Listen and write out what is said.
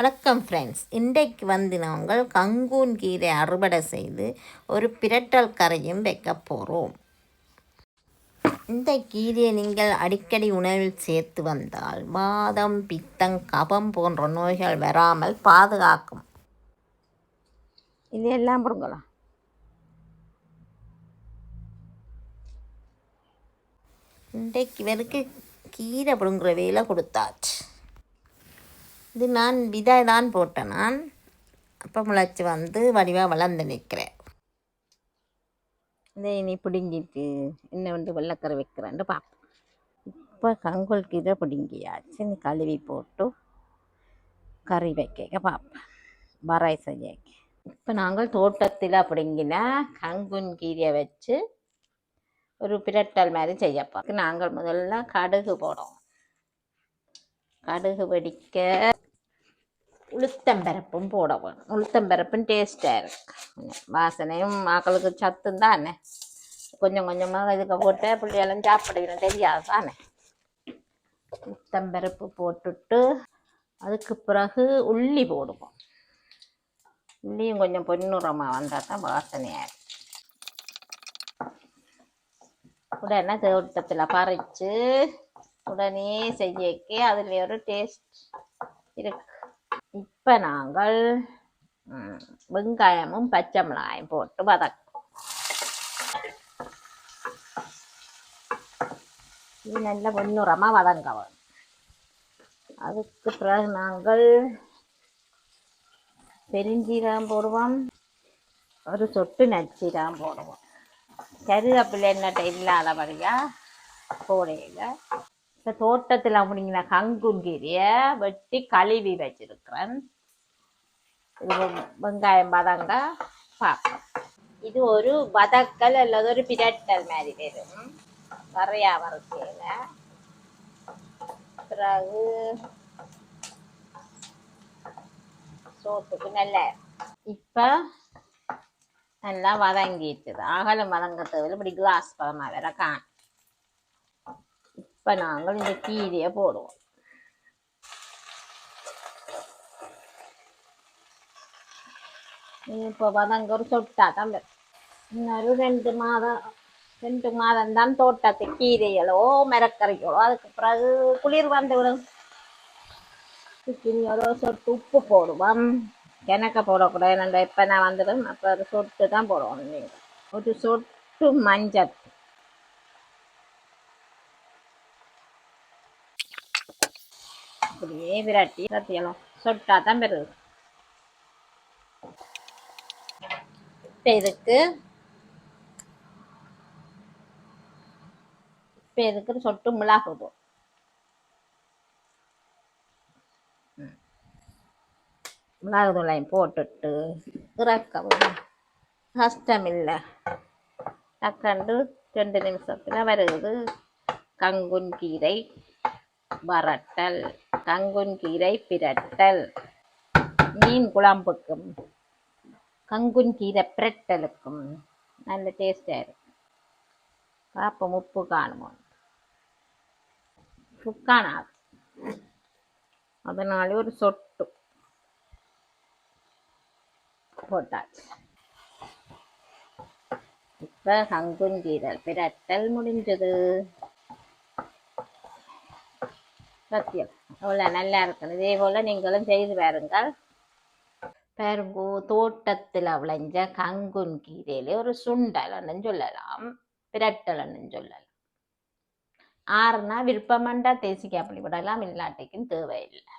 வணக்கம் ஃப்ரெண்ட்ஸ் இன்றைக்கு வந்து நாங்கள் கங்கூன் கீரை அறுவடை செய்து ஒரு பிரட்டல் கரையும் வைக்க போகிறோம் இந்த கீரையை நீங்கள் அடிக்கடி உணவில் சேர்த்து வந்தால் வாதம் பித்தம் கபம் போன்ற நோய்கள் வராமல் பாதுகாக்கும். இது எல்லாம் போடுங்களா இன்றைக்கு இவருக்கு கீரை பிடுங்குற வேலை கொடுத்தாச்சு. இது நான் விதை தான் போட்டேன் நான். அப்போ முளைச்சி வந்து வடிவாக வளர்ந்து நிற்கிறேன். இதை இனி பிடுங்கிட்டு இன்னும் வந்து வெள்ளக்கரை வைக்கிறேன்ட்டு பார்ப்போம். இப்போ கங்குல் கீரை பிடுங்கியாச்சு. நீ கழுவி போட்டு கறி வைக்க பார்ப்பேன் வராய் செய்ய இப்போ நாங்கள் தோட்டத்தில் பிடுங்கின கங்குன் கீரையை வச்சு ஒரு பிரட்டல் மாதிரி செய்யப்போம் நாங்கள் முதல்ல கடுகு போடுவோம். கடுகு வெடிக்க உளுத்தம்பருப்பும் போட வேணும் உளுத்தம்பரப்பும் டேஸ்டாக இருக்கும் வாசனையும் மக்களுக்கு சத்தும் தானே கொஞ்சம் கொஞ்சமாக இதுக்கு போட்டு பிள்ளைகளும் சாப்பிடணும் தெரியாது தானே உளுத்தம்பருப்பு போட்டுட்டு அதுக்கு பிறகு உள்ளி போடுவோம் உள்ளியும் கொஞ்சம் பொன்னுரமாக வந்தால் தான் வாசனையாக இருக்கும் உடனே தோட்டத்தில் பறித்து உடனே செய்யக்கே அதில் ஒரு டேஸ்ட் இருக்கு இப்போ நாங்கள் வெங்காயமும் பச்சை மிளகாயும் போட்டு வதக்கும் இது நல்ல பொன்னுரமாக வதங்க வேணும் அதுக்கு பிறகு நாங்கள் பெருஞ்சீரகம் போடுவோம் ஒரு சொட்டு நச்சீரகம் போடுவோம் கருவேப்பிலை என்னட்ட இல்லாதபடியா போடையில் இந்த தோட்டத்தில் முடிங்கின கங்குங்கீரையை வெட்டி கழுவி வச்சிருக்கிறேன். இது வெங்காயம் பதங்க பார்ப்போம் இது ஒரு பதக்கல் அல்லது ஒரு பிரட்டல் மாதிரி வரும். வரையா வறுக்கையில் பிறகு சோத்துக்கு நல்ல இப்போ நல்லா வதங்கிட்டு அகலம் வதங்க தேவையில்ல இப்படி கிளாஸ் பதமாக வேற காணும். இப்போ நாங்கள் இந்த கீரையை போடுவோம் இப்போ வதங்க ஒரு சொட்டா தான் இன்னொரு ரெண்டு மாதம் ரெண்டு மாதம் தான் தோட்டத்து கீரைகளோ மரக்கறிகளோ அதுக்கு பிறகு குளிர் வந்துவிடும் ஒரு சொட்டு உப்பு போடுவோம் கிணக்க போடக்கூடாது நம்ம இப்போ நான் வந்துடும் அப்போ ஒரு சொட்டு தான் போடுவோம் நீங்கள் ஒரு சொட்டு மஞ்சள் அப்படியே விரட்டி சத்தியலாம் சொட்டா தான் பெறுது. இப்போ இதுக்கு இப்போ இதுக்கு சொட்டு மிளகு தூள் மிளகு தூளையும் போட்டுட்டு இறக்கவும். கஷ்டம் இல்லை. டக்கண்டு ரெண்டு நிமிஷத்தில் வருது. கங்குன் கீரை வரட்டல் கங்குன் கீரை பிரட்டல். மீன் குழம்புக்கும் கங்குன் கீரை பிரட்டலுக்கும் நல்ல டேஸ்டாக இருக்கும். பார்ப்போம் உப்பு காணுமோ? உப்பு அதனால ஒரு சொட்டு போட்டாச்சு. இப்போ கங்குன் கீரை பிரட்டல் முடிஞ்சது. சத்தியம். அவ்வளோ நல்லா இருக்கணும். இதே போல் நீங்களும் செய்து பாருங்கள். பாருங்கோ தோட்டத்தில் விளைஞ்ச கங்குன் கீரையிலே ஒரு சுண்டலன்னு சொல்லலாம். பிரட்டலன்னு சொல்லலாம். ஆறுனா விருப்பமண்டா தேசிக்காய் அப்படி விடலாம் இல்லாட்டிக்கும் தேவையில்லை.